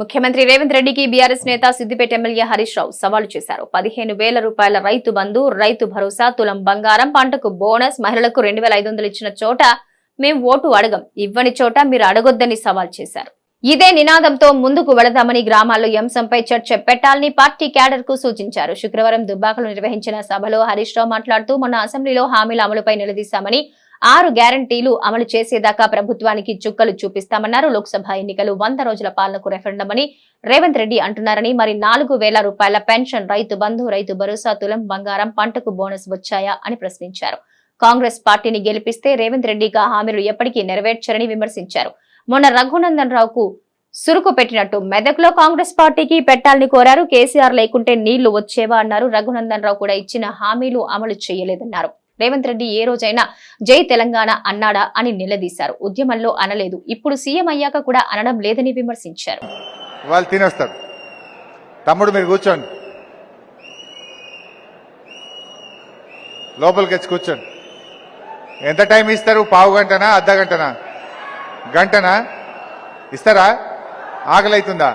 ముఖ్యమంత్రి రేవంత్ రెడ్డికి బీఆర్ఎస్ నేత సిద్దిపేట ఎమ్మెల్యే హరీష్ రావు సవాలు చేశారు. పదిహేను వేల రూపాయల రైతు బంధు రైతు భరోసా తులం బంగారం పంటకు బోనస్ మహిళలకు రెండు వేల ఐదు వందలు ఇచ్చిన చోట మేం ఓటు అడగం. ఇవ్వని చోట మీరు అడగొద్దని సవాల్ చేశారు. ఇదే నినాదంతో ముందుకు వెళదామని గ్రామాల్లో అంశంపై చర్చ పెట్టాలని పార్టీ క్యాడర్కు సూచించారు. శుక్రవారం దుబ్బాకలో నిర్వహించిన సభలో హరీష్ రావు మాట్లాడుతూ మొన్న అసెంబ్లీలో హామీల అమలుపై నిలదీశామని ఆరు గ్యారంటీలు అమలు చేసేదాకా ప్రభుత్వానికి చుక్కలు చూపిస్తామన్నారు. లోక్సభ ఎన్నికలు వంద రోజుల పాలనకు రెఫరెండం అని రేవంత్ రెడ్డి అంటున్నారని మరి నాలుగు వేల రూపాయల పెన్షన్ రైతు బంధు రైతు భరోసా తులం బంగారం పంటకు బోనస్ వచ్చాయా అని ప్రశ్నించారు. కాంగ్రెస్ పార్టీని గెలిపిస్తే రేవంత్ రెడ్డిగా హామీలు ఎప్పటికీ నెరవేర్చరని విమర్శించారు. మొన్న రఘునందన్ రావుకు సురుకు పెట్టినట్టు మెదక్లో కాంగ్రెస్ పార్టీకి పెట్టాలని కోరారు. కేసీఆర్ లేకుంటే నీళ్ళు వచ్చేవా అన్నారు. రఘునందన్ రావు కూడా ఇచ్చిన హామీలు అమలు చేయలేదన్నారు. రేవంత్ రెడ్డి ఏ రోజైనా జై తెలంగాణ అన్నాడా అని నిలదీశారు. ఉద్యమంలో అనలేదు. ఇప్పుడు సీఎం అయ్యాక కూడా అనడం లేదని విమర్శించారు. వాళ్ళు తినేస్తారు. తమ్ముడు మీరు కూర్చోండి. లోపలికి వచ్చి కూర్చోండి. ఎంత టైం ఇస్తారు? పావు గంటనా అర్ధ గంటనా? గంటనా? ఇస్తారా? ఆకలి అవుతుందా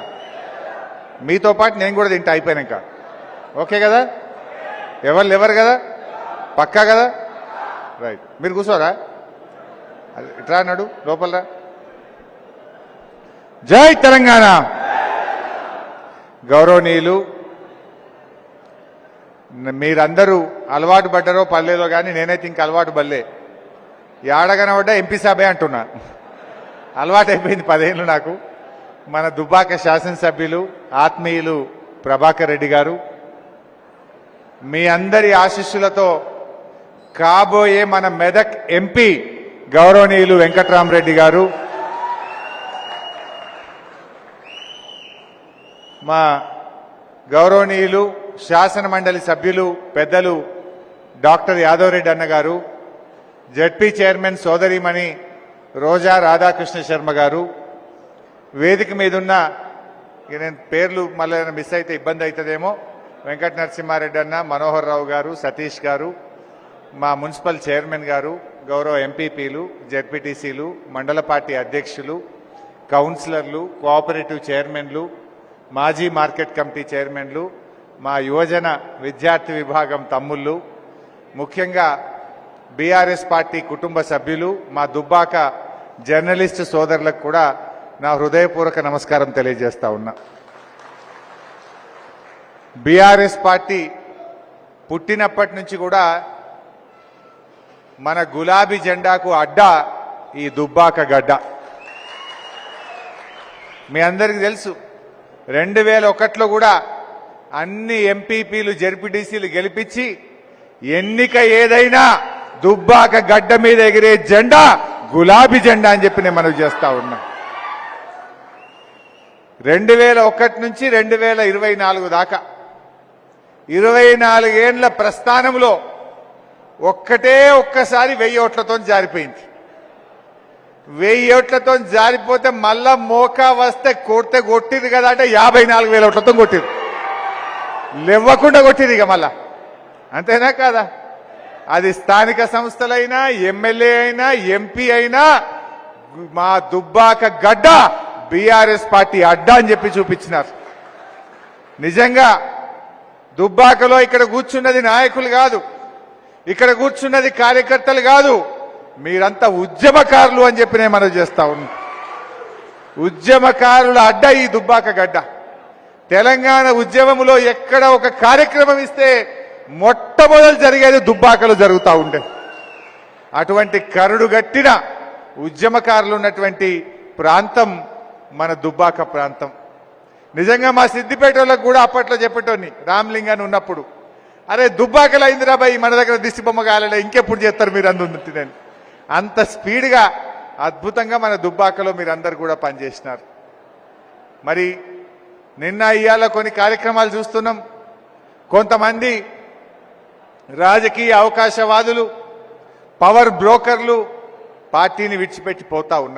మీతో పాటు నేను కూడా తింటా అయిపోయినాక. ఓకే కదా? ఎవరు లేవరు కదా? పక్కా కదా? రైట్ మీరు కూర్చోరా? అది అన్నాడు లోపల జై తెలంగాణ! గౌరవనీయులు మీరందరూ అలవాటు పడ్డారో పర్లేదో కానీ నేనైతే ఇంక అలవాటు పడలే. ఏడగనబడ్డా ఎంపీ సభే అంటున్నా. అలవాటు అయిపోయింది పదేళ్ళు నాకు. మన దుబ్బాక శాసనసభ్యులు ఆత్మీయులు ప్రభాకర్ రెడ్డి గారు మీ అందరి ఆశీస్సులతో కాబోయే మన మెదక్ ఎంపీ గౌరవనీయులు వెంకట్రామరెడ్డి గారు మా గౌరవనీయులు శాసన మండలి సభ్యులు పెద్దలు డాక్టర్ యాదవ్ రెడ్డి అన్న గారు జడ్పీ చైర్మన్ సోదరిమణి రోజా రాధాకృష్ణ శర్మ గారు. వేదిక మీదున్న నేను పేర్లు మళ్ళీ మిస్ అయితే ఇబ్బంది అవుతుందేమో వెంకట నరసింహారెడ్డి అన్న మనోహర్ రావు గారు సతీష్ గారు మా మున్సిపల్ చైర్మన్ గారు గౌరవ ఎంపీపీలు జెడ్పీటీసీలు మండల పార్టీ అధ్యక్షులు కౌన్సిలర్లు కోఆపరేటివ్ చైర్మన్లు మాజీ మార్కెట్ కమిటీ చైర్మన్లు మా యువజన విద్యార్థి విభాగం తమ్ముళ్ళు ముఖ్యంగా బీఆర్ఎస్ పార్టీ కుటుంబ సభ్యులు మా దుబ్బాక జర్నలిస్టు సోదరులకు కూడా నా హృదయపూర్వక నమస్కారం తెలియజేస్తా ఉన్నా. బీఆర్ఎస్ పార్టీ పుట్టినప్పటి నుంచి కూడా మన గులాబీ జెండాకు అడ్డ ఈ దుబ్బాక గడ్డ. మీ అందరికీ తెలుసు రెండు వేల ఒకటిలో కూడా అన్ని ఎంపీపీలు జెడ్పీటీసీలు గెలిపించి ఎన్నిక ఏదైనా దుబ్బాక గడ్డ మీద ఎగిరే జెండా గులాబీ జెండా అని చెప్పి నేను మనవి చేస్తా ఉన్నా. రెండు వేల ఒకటి నుంచి రెండు వేల ఇరవై నాలుగు దాకా ఇరవై నాలుగేండ్ల ప్రస్థానంలో ఒక్కటే ఒక్కసారి వెయ్యి ఓట్లతో జారిపోయింది. వెయ్యి ఓట్లతో జారిపోతే మళ్ళా మోకా వస్తే కొడితే కొట్టింది కదా అంటే యాభై నాలుగు వేల ఓట్లతో కొట్టింది. లేవ్వకుండా కొట్టింది ఇక మళ్ళా. అంతేనా కాదా? అది స్థానిక సంస్థలైనా ఎమ్మెల్యే అయినా ఎంపీ అయినా మా దుబ్బాక గడ్డ బీఆర్ఎస్ పార్టీ అడ్డా అని చెప్పి చూపించినారు. నిజంగా దుబ్బాకలో ఇక్కడ కూర్చున్నది నాయకులు కాదు. ఇక్కడ కూర్చున్నది కార్యకర్తలు కాదు మీరంతా ఉద్యమకారులు అని చెప్పి నేను మనం చేస్తా ఉన్నా. ఉద్యమకారుల అడ్డ ఈ దుబ్బాక గడ్డ. తెలంగాణ ఉద్యమంలో ఎక్కడ ఒక కార్యక్రమం ఇస్తే మొట్టమొదలు జరిగేది దుబ్బాకలో జరుగుతూ ఉండే. అటువంటి కరుడు గట్టిన ఉద్యమకారులు ఉన్నటువంటి ప్రాంతం మన దుబ్బాక ప్రాంతం. నిజంగా మా సిద్దిపేటలో కూడా అప్పట్లో చెప్పేటోని రామ్లింగాన్ని ఉన్నప్పుడు. అరే దుబ్బాకలు అయిందిరా బాయ్ మన దగ్గర దిష్టి బొమ్మ కాలలే ఇంకెప్పుడు చేస్తారు మీరు అందుంది నేను. అంత స్పీడ్గా అద్భుతంగా మన దుబ్బాకలో మీరు అందరు కూడా పనిచేసినారు. మరి నిన్న ఇవాళ కొన్ని కార్యక్రమాలు చూస్తున్నాం. కొంతమంది రాజకీయ అవకాశవాదులు పవర్ బ్రోకర్లు పార్టీని విడిచిపెట్టి పోతా ఉన్నారు.